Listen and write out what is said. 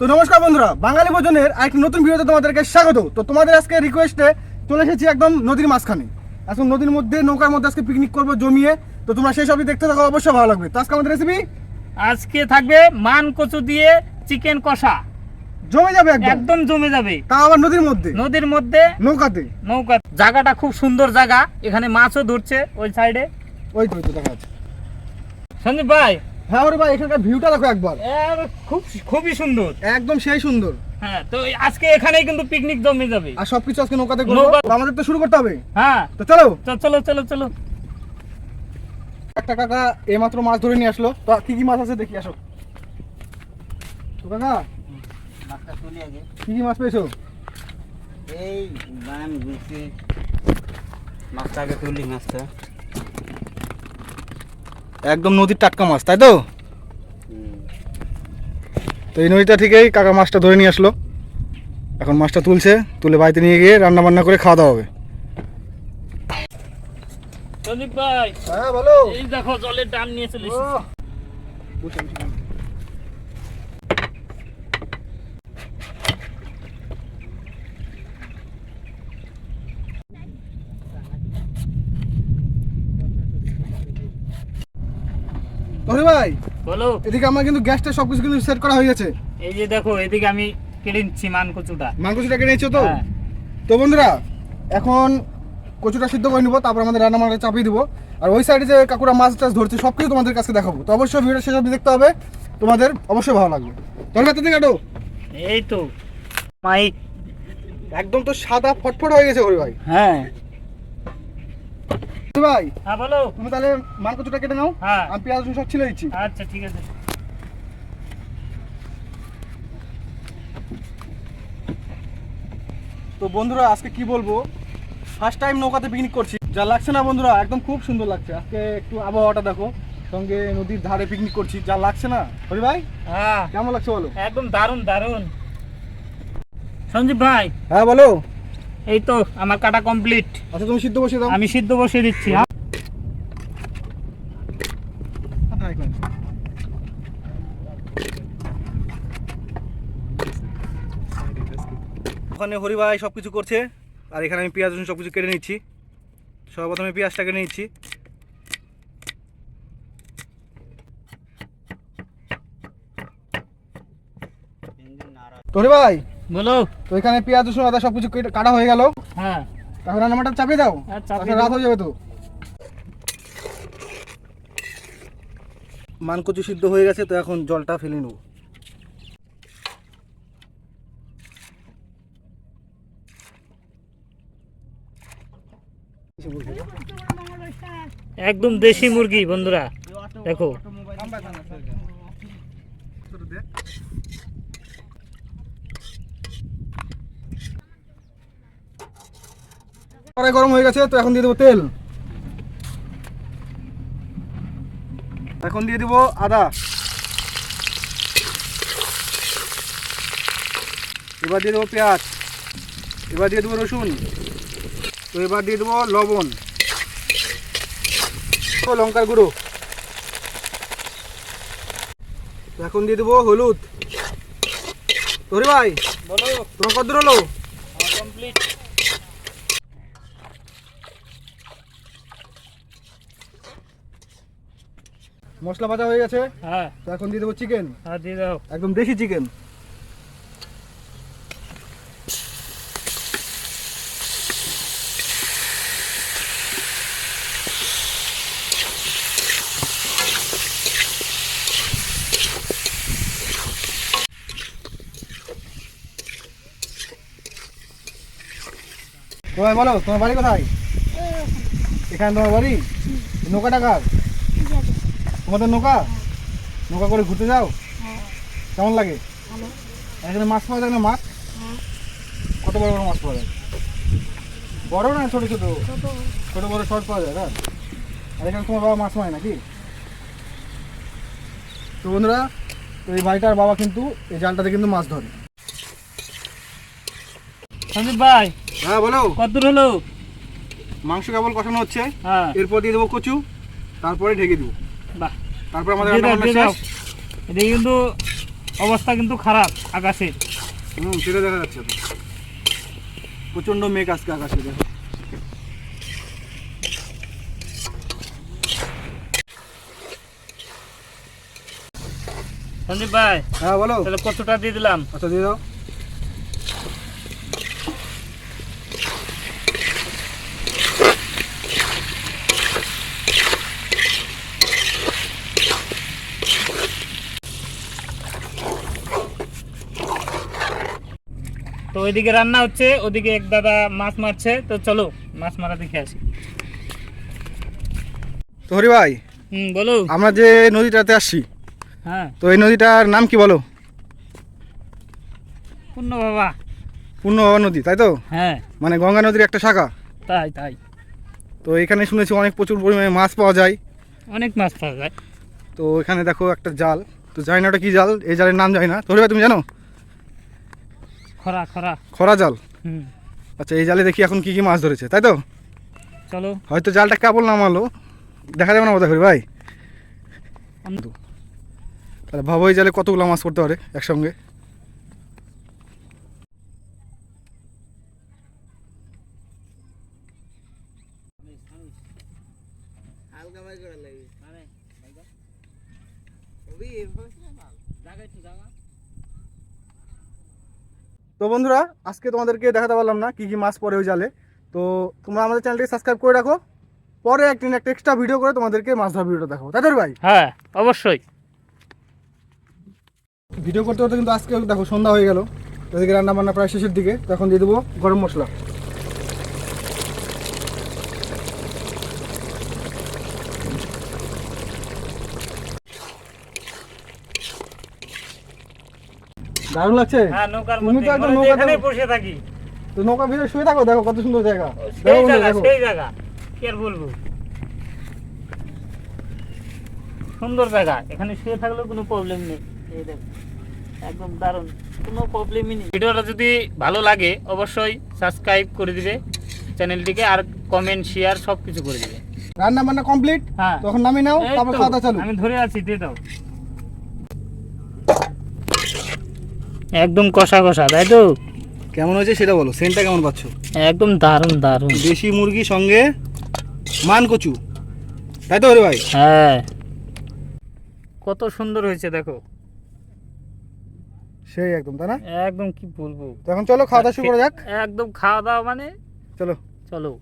তো নমস্কার বন্ধুরা বাঙালি ভোজনের আরেকটি নতুন ভিডিওতে তোমাদেরকে স্বাগত। তো তোমাদের আজকে রিকোয়েস্টে চলে এসেছি একদম নদীর মাঝখানে। এখন নদীর মধ্যে নৌকার মধ্যে আজকে পিকনিক করব জমিয়ে। তো তোমরা সেই সবই দেখতে থাকো অবশ্যই ভালো লাগবে। তো আজকে আমাদের রেসিপি আজকে থাকবে মান কচু দিয়ে চিকেন কষা। জমে যাবে একদম। জমে যাবে। তা আবার নদীর মধ্যে? নদীর মধ্যে। নৌকাতে? নৌকা। জায়গাটা খুব সুন্দর জায়গা। এখানে মাছও ধরছে ওই সাইডে ওই তো ওই তো দেখা যাচ্ছে। সন্দীপ ভাই হ্যাঁ ওরে ভাই এখানকার ভিউটা দেখো একবার। খুব খুবই সুন্দর। একদম সেই সুন্দর। হ্যাঁ তো আজকে এখানেই কিন্তু পিকনিক জমে যাবে। আর সবকিছু আজকে নৌকাতে করব। আমাদের তো শুরু করতে হবে। হ্যাঁ। তো চলো। চলো চলো চলো। একটা কাকা এইমাত্র মাছ ধরে নিয়ে আসলো। তো কি কি মাছ আছে দেখি আসো। তো কাকা মাছটা তুলি আগে। কি কি মাছ পেয়েছ? এই বান ঘুরছে মাছটা আগে তুলি মাছটা। একদম নদীর টাটকা মাছ তাই তো? তো এই নদীটা থেকেই কাকা মাছটা ধরে নিয়ে আসলো। এখন মাছটা তুলছে তুলে বাড়িতে নিয়ে গিয়ে রান্না বান্না করে খাওয়া দাওয়া হবে। সন্দীপ ভাই হ্যাঁ বলো। এই দেখো জলের ডান নিয়ে চলে এসেছি। তোরে ভাই বলো। এদিকে আমার কিন্তু গ্যাসটা সবকিছু কিন্তু সেট করা হয়ে গেছে। এই যে দেখো এদিকে আমি কেটে নিচ্ছি মান কচুটা মাংসটা কেটে নিয়েছো তো? হ্যাঁ। তো বন্ধুরা এখন কচুটা সিদ্ধ করে নিবো তারপর আমাদের রান্না বান্না চাপিয়ে দিব। আর ওই সাইডে যে কাকুরা মাছ টাছ ধরছে সব কিছু তোমাদের কাছে দেখাবো। তো অবশ্যই ভিডিও শেষ অবধি দেখতে হবে। তোমাদের অবশ্যই ভালো লাগবে। তোর হাতে থেকে কাটো। এই তো। মাই একদম তো সাদা ফটফট হয়ে গেছে হরি ভাই। হ্যাঁ। ভাই। হ্যাঁ বলো। তুমি তাহলে মান কচুটা কেটে নাও? হ্যাঁ। আমি পেঁয়াজ রসুন সব ছিলে দিচ্ছি। আচ্ছা ঠিক আছে। তো বন্ধুরা আজকে কি বলব? ফার্স্ট টাইম নৌকাতে পিকনিক করছি। যা লাগছে না বন্ধুরা একদম খুব সুন্দর লাগছে। আজকে একটু আবহাওয়াটা দেখো। সঙ্গে নদীর ধারে পিকনিক করছি। যা লাগছে না? হরি ভাই হ্যাঁ। কেমন লাগছে বলো? একদম দারুণ দারুণ। সঞ্জীব ভাই। হ্যাঁ বলো। এই তো আমার কাটা কমপ্লিট আচ্ছা তুমি সিদ্ধ বসিয়ে দাও। আমি সিদ্ধ বসিয়ে দিচ্ছি হ্যাঁ। ওখানে হরি ভাই সব কিছু করছে আর এখানে আমি পেঁয়াজ রসুন সব কিছু কেটে নিচ্ছি। সর্বপ্রথমে পেঁয়াজটা কেটে নিচ্ছি। তোরে ভাই বলো। তো এখানে পেঁয়াজ রসুন আদা সব কিছু কাটা হয়ে গেল। হ্যাঁ। রান্নাটা চাপিয়ে দাও। হ্যাঁ, রাত হয়ে যাবে তো। মানকচু সিদ্ধ হয়ে গেছে তো এখন জলটা ফেলে নেব। একদম দেশি মুরগি বন্ধুরা দেখো। কড়াই গরম হয়ে গেছে, তো এখন দিয়ে দেবো তেল। এখন দিয়ে দেবো আদা। এবার দিয়ে দেবো পেঁয়াজ। এবার দিয়ে দেবো রসুন। তো এবার দিয়ে দেবো লবণ। লঙ্কার গুঁড়ো। এখন দিয়ে দেবো হলুদ। তোরে ভাই বলো তোমার কত হলো কমপ্লিট মশলা ভাজা হয়ে গেছে। হ্যাঁ। তো এখন দিয়ে দেবো চিকেন হ্যাঁ দিয়ে দাও। একদম দেশি চিকেন তোমার বলো তোমার বাড়ি কোথায়? এখানে। তোমার বাড়ি? নৌকা টাকার তোমাদের নৌকা? নৌকা করে ঘুরতে যাও? কেমন লাগে? এখানে মাছ পাওয়া যায় না মাছ? কত বড় বড় মাছ পাওয়া যায়? বড় না ছোট ছোট? ছোট। বড় শর্ট পাওয়া যায় না? আর এখানে তোমার বাবা মাছ মারে নাকি? তো বন্ধুরা তো এই ভাইটার বাবা কিন্তু এই জালটাতে কিন্তু মাছ ধরে। সঞ্জীব ভাই হ্যাঁ বলো। কত দূর হলো? মাংস কেবল কষানো হচ্ছে। হ্যাঁ। এরপর দিয়ে দেবো কচু তারপরে ঢেকে দেবো। বাহ। তারপর আমাদের এদিকে কিন্তু অবস্থা কিন্তু খারাপ আকাশের। হুম সেটা দেখা যাচ্ছে। তো প্রচণ্ড মেঘ আজকে আকাশে দেখো। সন্দীপ ভাই হ্যাঁ বলো। তাহলে কতটা দিয়ে দিলাম। আচ্ছা দিয়ে দাও। তো ওইদিকে রান্না হচ্ছে ওদিকে এক দাদা মাছ মারছে। তো চলো মাছ মারা দেখে আসি। তো হরি ভাই হুম বলো। আমরা যে নদীটাতে আসছি হ্যাঁ। তো এই নদীটার নাম কি বলো? পূর্ণ বাবা পূর্ণবাবা নদী তাই তো? হ্যাঁ। মানে গঙ্গা নদীর একটা শাখা। তাই তাই। তো এখানে শুনেছি অনেক প্রচুর পরিমাণে মাছ পাওয়া যায়। অনেক মাছ পাওয়া যায়। তো এখানে দেখো একটা জাল। তো জানি না ওটা কি জাল? এই জালের নাম জানি না। তো হরি ভাই তুমি জানো? খরা খরা। খরা জাল? হুম। আচ্ছা এই জালে দেখি এখন কি কি মাছ ধরেছে তাই তো? চলো। হয়তো জালটা কেবল নামালো। দেখা যাবে না বোধ করি ভাই? তাহলে ভাবো এই জালে কতগুলো মাছ পড়তে পারে একসঙ্গে। তো বন্ধুরা আজকে তোমাদেরকে দেখাতে পারলাম না কি কি মাছ পরে ওই জালে। তো তোমরা আমাদের চ্যানেলটি সাবস্ক্রাইব করে রাখো। পরে একদিন একটা এক্সট্রা ভিডিও করে তোমাদেরকে মাছ ধরা ভিডিওটা দেখো তাদের ভাই? হ্যাঁ অবশ্যই। ভিডিও করতে করতে কিন্তু আজকে দেখো সন্ধ্যা হয়ে গেল। এদিকে রান্না বান্না প্রায় শেষের দিকে। তখন দিয়ে দেবো গরম মশলা। দারুণ লাগছে? হ্যাঁ নৌকার তুমি তো একদম হয় বসে থাকি। তো নৌকা ভিড়ে শুয়ে থাকো দেখো কত সুন্দর জায়গা। সেই জায়গা সেই জায়গা। কি আর বলব? সুন্দর জায়গা। এখানে শুয়ে থাকলেও কোনো প্রবলেম নেই। এই দেখো একদম দারুণ। কোনো প্রবলেমই নেই। ভিডিওটা যদি ভালো লাগে অবশ্যই সাবস্ক্রাইব করে দিবে। চ্যানেলটিকে আর কমেন্ট শেয়ার সব কিছু করে দিবে। রান্না বান্না কমপ্লিট হ্যাঁ। তখন নামিয়ে নাও তারপর খাওয়া দাওয়া চালু। আমি ধরে আছি দিয়ে দাও। একদম কষা কষা তাই তো? কেমন হয়েছে সেটা বলো সেন্টটা কেমন পাচ্ছ? একদম দারুণ দারুণ। দেশি মুরগি সঙ্গে মান কচু তাই তো রে ভাই? হ্যাঁ। কত সুন্দর হয়েছে দেখো। সেই একদম তাই না? একদম কি বলব? এখন চলো খাওয়া দাওয়া শুরু করা যাক। একদম খাওয়া দাওয়া মানে? চলো। চলো।